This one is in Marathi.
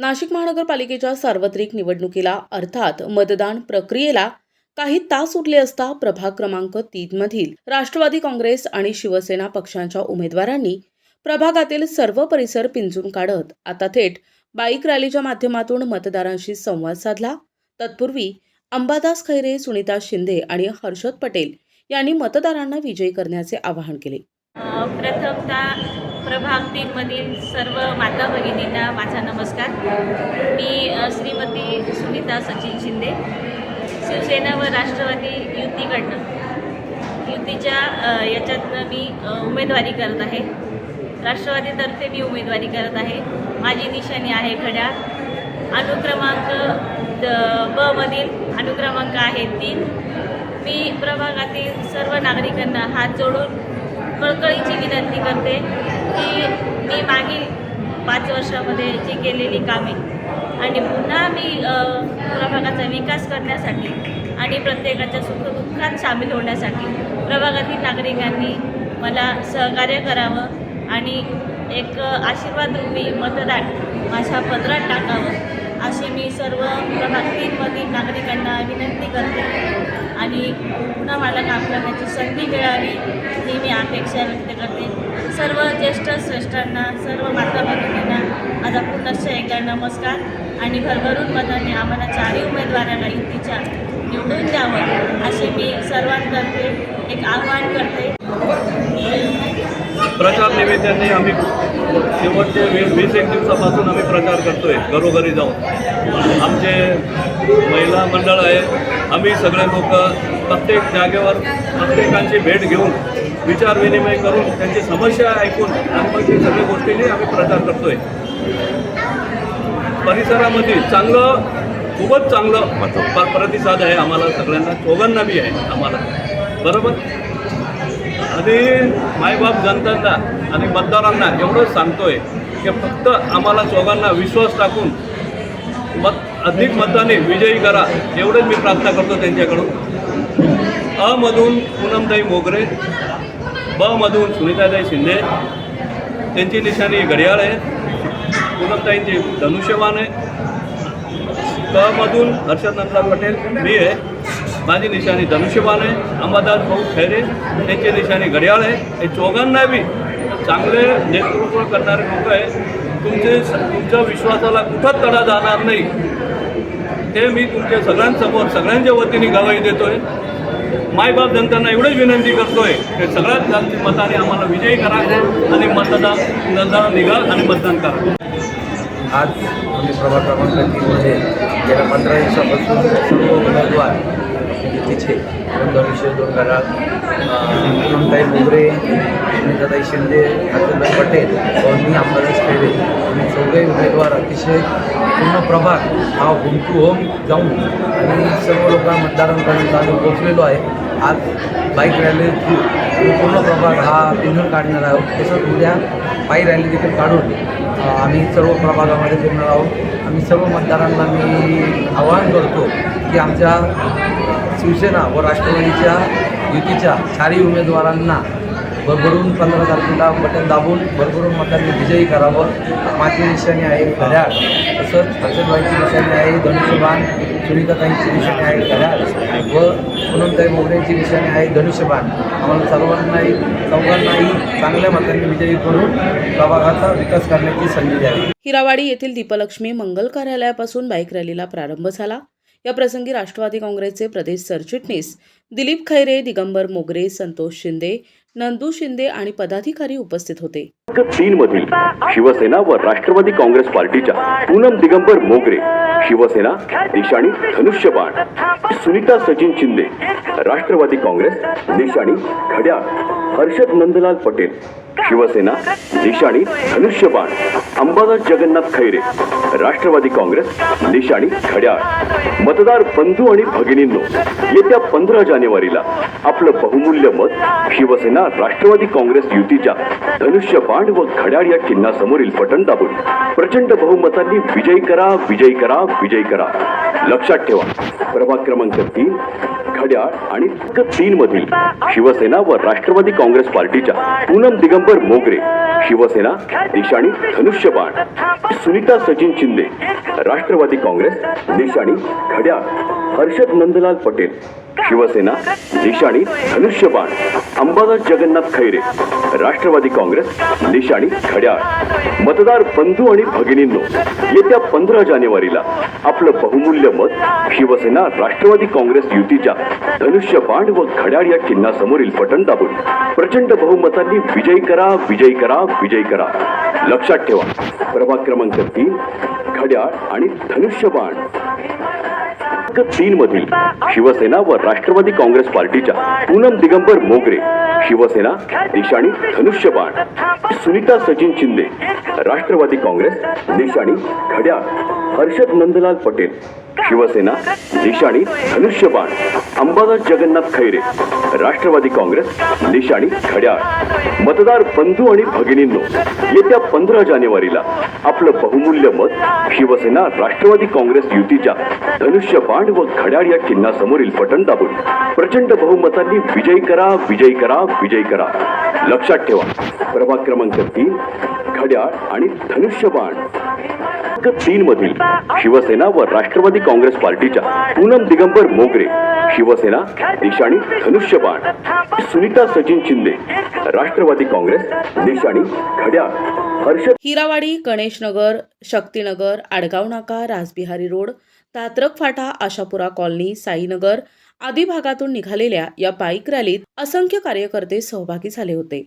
नाशिक महानगरपालिकेच्या सार्वत्रिक निवडणुकीला अर्थात मतदान प्रक्रियेला काही तास उरले असता प्रभाग क्रमांक तीन मधील राष्ट्रवादी काँग्रेस आणि शिवसेना पक्षांच्या उमेदवारांनी प्रभागातील सर्व परिसर पिंजून काढत आता थेट बाईक रॅलीच्या माध्यमातून मतदारांशी संवाद साधला. तत्पूर्वी अंबादास खैरे सुनीता शिंदे आणि हर्षद पटेल यांनी मतदारांना विजयी करण्याचे आवाहन केले. प्रथमतः प्रभाग तीनमधील सर्व माता भगिनींना माझा नमस्कार. मी श्रीमती सुनीता सचिन शिंदे शिवसेना व राष्ट्रवादी युतीकडनं युतीच्या याच्यातनं मी उमेदवारी करत आहे. राष्ट्रवादीतर्फे मी उमेदवारी करत आहे. माझी निशाणी आहे घड्याळ अनुक्रमांक द ब मधील अनुक्रमांक आहे तीन. मी प्रभागातील सर्व नागरिकांना हात जोडून कळकळीची विनंती करते. की मी मागील पाच वर्षामध्ये जी केलेली कामे आणि पुन्हा मी प्रभागाचा विकास करण्यासाठी आणि प्रत्येकाच्या सुखदुःखात सामील होण्यासाठी प्रभागातील नागरिकांनी मला सहकार्य करावं आणि एक आशीर्वाद रूपी मतदान माझ्या पत्रात टाकावं अशी मी सर्व प्रभागतींमधील नागरिकांना विनंती करते. आणि पुन्हा मला काम करण्याची संधी मिळावी ही मी अपेक्षा व्यक्त करते. सर्व ज्येष्ठ श्रेष्ठांना सर्व माता भगिनींना माझा पुनश्च एकदा नमस्कार. आणि भरभरून मताने आम्हाला चारही उमेदवारांना युतीच्या निवडून द्यावं असे मी सर्वांतर्फे एक आवाहन करते. प्रचार निमित्ताने आम्ही शेवटचे वी वीस एक दिवसापासून आम्ही प्रचार करतोय घरोघरी जाऊन. आमचे महिला मंडळ आहे आम्ही सगळे लोक प्रत्येक जागेवर प्रत्येकांची भेट घेऊन विचार विनिमय करून त्यांची समस्या ऐकून आणि मग ते सगळ्या गोष्टींनी आम्ही प्रचार करतोय. परिसरामध्ये चांगलं खूपच चांगलं प्रतिसाद आहे आम्हाला सगळ्यांना चौघांना बी आहे आम्हाला. बरोबर? आणि मायबाप जनतांना आणि मतदारांना एवढंच सांगतोय की फक्त आम्हाला चौघांना विश्वास टाकून मत अधिक मताने विजयी करा एवढंच मी प्रार्थना करतो त्यांच्याकडून. अमधून पूनमताई मोगरे ब मधून सुनीताताई शिंदे त्यांची निशाणी घडियाळ आहे पूनमताईंची धनुष्यवान आहे. क मधून हर्षद नंदा पटेल मी आहे माझी निशाणी धनुष्यबाण आहे अंबादास भाऊ खैरे त्यांची निशाणी घड्याळ आहे. हे चौघांना बी चांगले नेतृत्व करणारे लोक आहे तुमचे तुमच्या विश्वासाला कुठंच तडा जाणार नाही ते मी तुमच्या सगळ्यांसमोर सगळ्यांच्या वतीने गवाही आहे मायबाप जनतांना एवढीच विनंती करतोय की सगळ्यात जास्त मताने आम्हाला विजयी करा आणि मतदान मतदान निघा आणि मतदान करा आज आम्ही प्रभाग क्रमांक तीनमध्ये गेल्या पंधरा दिवसापासून सर्व उमेदवार युतीचे दोन धनुष्य दोन घरात पूनमताई मोगरे सुनीताताई शिंदे हर्षदभाई पटेल व मी अंबादास खैरे. आणि चौघे उमेदवार अतिशय पूर्ण प्रभाग हा होम टू होम जाऊन आणि सर्व लोक मतदारांपर्यंत आम्ही पोचलेलो आहे. आज बाईक रॅली थ्रू पूर्ण प्रभाग हा पिंजून काढणार आहोत. तसंच उद्या पायी रॅली देखील काढून आम्ही सर्व प्रभागामध्ये फिरणार आहोत. आम्ही सर्व मतदारांना मी आवाहन करतो की आमच्या शिवसेना व राष्ट्रवादीच्या युतीच्या चारही उमेदवारांना भरभरून पंधरा तारखेला बटन दाबून भरभरून मतांनी विजयी करावं. माझी निशाणी आहे घड्याळ. तसंच हर्षदबाईची निशाणी आहे धनुष्यबाण सुनीताताईंची निशाणी आहे घड्याळ. व पुनमताई मोगऱ्यांची निशाणी आहे धनुष्यबाण. आम्हाला सर्वांनाही चौघांनाही चांगल्या मतांनी विजयी करून प्रभागाचा विकास करण्याची संधी द्यावी. हिरावाडी येथील दीपलक्ष्मी मंगल कार्यालयापासून बाईक रॅलीला प्रारंभ झाला. या प्रसंगी राष्ट्रवादी काँग्रेसचे प्रदेश सरचिटणीस दिलीप खैरे दिगंबर मोगरे संतोष शिंदे नंदू शिंदे आणि पदाधिकारी उपस्थित होते. तीन मधील शिवसेना व राष्ट्रवादी काँग्रेस पार्टीच्या पूनम दिगंबर मोगरे शिवसेना निशाणी धनुष्यबाण सुनीता सचिन शिंदे राष्ट्रवादी काँग्रेस निशाणी घड्याळ. हर्षद नंदलाल पटेल शिवसेना निशाणी धनुष्यबाण अंबादास जगन्नाथ खैरे राष्ट्रवादी काँग्रेस निशाणी घड्याळ मतदार बंधू आणि भगिनींनो येत्या पंधरा जानेवारीला आपलं बहुमूल्य मत शिवसेना राष्ट्रवादी काँग्रेस युतीच्या धनुष्यबाण व घड्याळ या चिन्हासमोरील बटन दाबून प्रचंड बहुमतांनी विजयी करा विजयी करा विजयी करा. लक्षात ठेवा. प्रभाग क्रमांक तीन घड्याळ आणि तीन मधील शिवसेना व राष्ट्रवादी काँग्रेस पार्टीच्या पूनम दिगंबर मोगरे शिवसेना निशाणी धनुष्यबाण सुनीता सचिन शिंदे राष्ट्रवादी काँग्रेस निशाणी घड्याळ हर्षद नंदलाल पटेल. शिवसेना निशाणी धनुष्यबाण अंबादास जगन्नाथ खैरे राष्ट्रवादी काँग्रेस निशाणी घड्याळ मतदार बंधू आणि भगिनींनो येत्या पंधरा जानेवारीला आपलं बहुमूल्य मत शिवसेना राष्ट्रवादी काँग्रेस युतीच्या धनुष्यबाण व घड्याळ या चिन्हासमोरील बटन दाबून प्रचंड बहुमतांनी विजयी करा विजयी करा विजयी करा. लक्षात ठेवा. प्रभाग क्रमांक तीन घड्याळ आणि धनुष्यबाण तीन मधील शिवसेना व राष्ट्रवादी काँग्रेस पार्टीच्या पूनम दिगंबर मोगरे शिवसेना निशाणी धनुष्यबाण सुनीता सचिन शिंदे राष्ट्रवादी काँग्रेस निशाणी घड्याळ हर्षद नंदलाल पटेल शिवसेना निशाणी धनुष्यबाण अंबादास जगन्नाथ खैरे राष्ट्रवादी काँग्रेस निशाणी घड्याळ मतदार बंधू आणि भगिनींनो येत्या पंधरा जानेवारीला आपलं बहुमूल्य मत शिवसेना राष्ट्रवादी काँग्रेस युतीच्या धनुष्यबाण व घड्याळ या चिन्हासमोरील बटन दाबून प्रचंड बहुमतांनी विजयी करा विजयी करा विजयी करा. लक्षात ठेवा. प्रभाग क्रमांक तीन घड्याळ आणि धनुष्यबाण. तीन मधील शिवसेना व राष्ट्रवादी काँग्रेस पार्टीच्या पूनम दिगंबर मोगरे शिवसेना निशाणी धनुष्यबाण सुनीता सचिन शिंदे राष्ट्रवादी काँग्रेस निशाणी घड्याळ. हर्षद हिरावाडी गणेशनगर शक्तीनगर आडगाव नाका राजबिहारी रोड तात्रक फाटा आशापुरा कॉलनी साईनगर आदी भागातून निघालेल्या या बाईक रॅलीत असंख्य कार्यकर्ते सहभागी झाले होते.